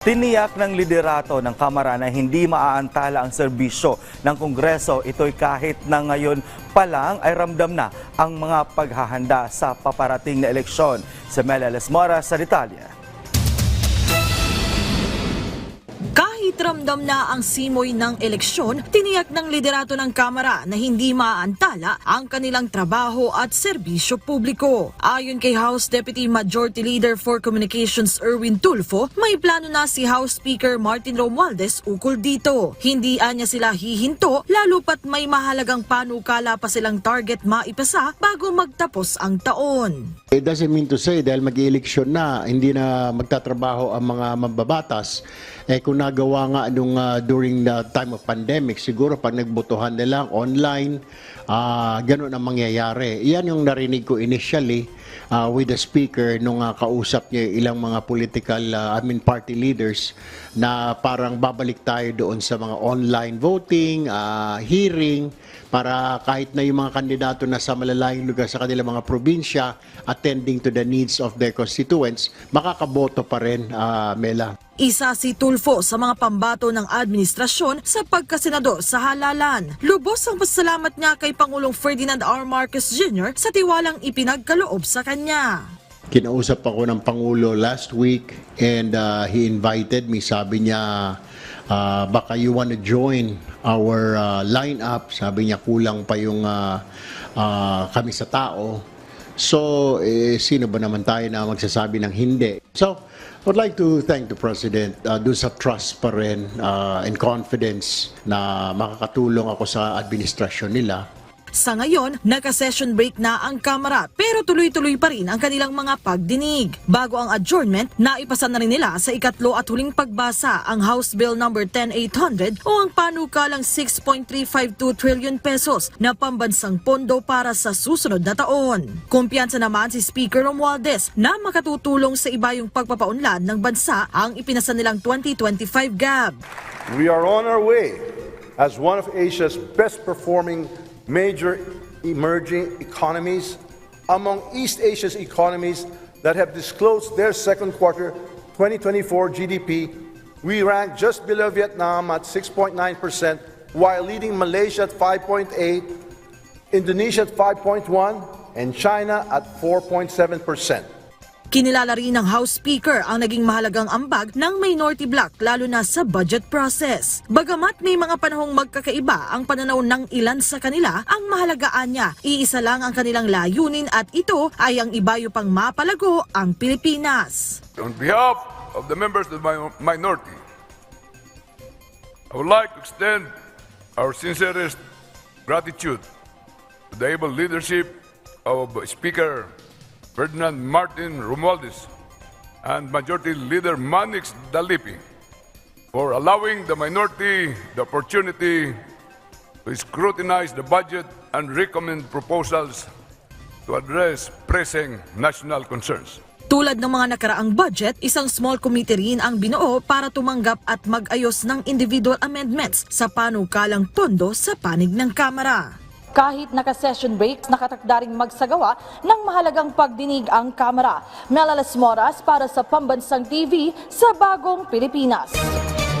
Tiniyak ng liderato ng Kamara na hindi maaantala ang serbisyo ng Kongreso. Ito'y kahit na ngayon pa lang ay ramdam na ang mga paghahanda sa paparating na eleksyon. Mela Lesmora sa detalye. Kahit na ang simoy ng eleksyon, tiniyak ng liderato ng Kamara na hindi maaantala ang kanilang trabaho at serbisyo publiko. Ayon kay House Deputy Majority Leader for Communications Erwin Tulfo, may plano na si House Speaker Martin Romualdez ukol dito. Hindi anya sila hihinto lalo pat may mahalagang panukala pa silang target maipasa bago magtapos ang taon. It doesn't mean to say dahil mag-eleksyon na, hindi na magtatrabaho ang mga mambabatas. Eh kung nagawa nga nung ah, during the time of pandemic, siguro pag nagbotohan na lang online, ah ganun ang mangyayari. Yan yung narinig ko initially ah, with the speaker nung ah, kausap niya ilang mga political, ah, I mean party leaders na parang babalik tayo doon sa mga online voting, ah, hearing, para kahit na yung mga kandidato na sa malalayong lugar sa kanilang mga probinsya attending to the needs of their constituents, makakaboto pa rin, ah, Mela. Isa si Tulfo sa mga pambato ng administrasyon sa pagkasenador sa halalan. Lubos ang pasalamat niya kay Pangulong Ferdinand R. Marcos Jr. sa tiwalang ipinagkaloob sa kanya. Kinausap ako ng Pangulo last week and uh, he invited me. Sabi niya, uh, baka you wanna join our uh, lineup. Sabi niya, kulang pa yung uh, uh, kami sa tao. So, eh, sino ba naman tayo na magsasabi ng hindi? So, I would like to thank the President uh, dun sa trust pa rin uh, and confidence na makakatulong ako sa administrasyon nila. Sa ngayon, naka-session break na ang Kamara pero tuloy-tuloy pa rin ang kanilang mga pagdinig. Bago ang adjournment, naipasa na rin nila sa ikatlo at huling pagbasa ang House Bill No. 10800 o ang panukalang 6.352 trillion pesos na pambansang pondo para sa susunod na taon. Kumpiyansa naman si Speaker Romualdez na makatutulong sa iba yung pagpapaunlad ng bansa ang ipinasa nilang 2025 GAB. We are on our way as one of Asia's best performing major emerging economies among East Asia's economies that have disclosed their second quarter 2024 GDP. We rank just below Vietnam at 6.9%, while leading Malaysia at 5.8, Indonesia at 5.1, and China at 4.7%. Kinilala rin ng House Speaker ang naging mahalagang ambag ng minority bloc lalo na sa budget process. Bagamat may mga panahong magkakaiba ang pananaw ng ilan sa kanila, ang mahalagaan niya, iisa lang ang kanilang layunin at ito ay ang ibayo pang mapalago ang Pilipinas. On behalf of the members of my minority, I would like to extend our sincerest gratitude to the able leadership of Speaker Ferdinand Martin Romualdez and Majority Leader Manix Dalipi for allowing the minority the opportunity to scrutinize the budget and recommend proposals to address pressing national concerns. Tulad ng mga nakaraang budget, isang small committee rin ang binuo para tumanggap at mag-ayos ng individual amendments sa panukalang pondo sa panig ng Kamara. Kahit naka-session breaks, nakatakda ring magsagawa ng mahalagang pagdinig ang Kamara. Melalas Moras para sa Pambansang TV sa Bagong Pilipinas.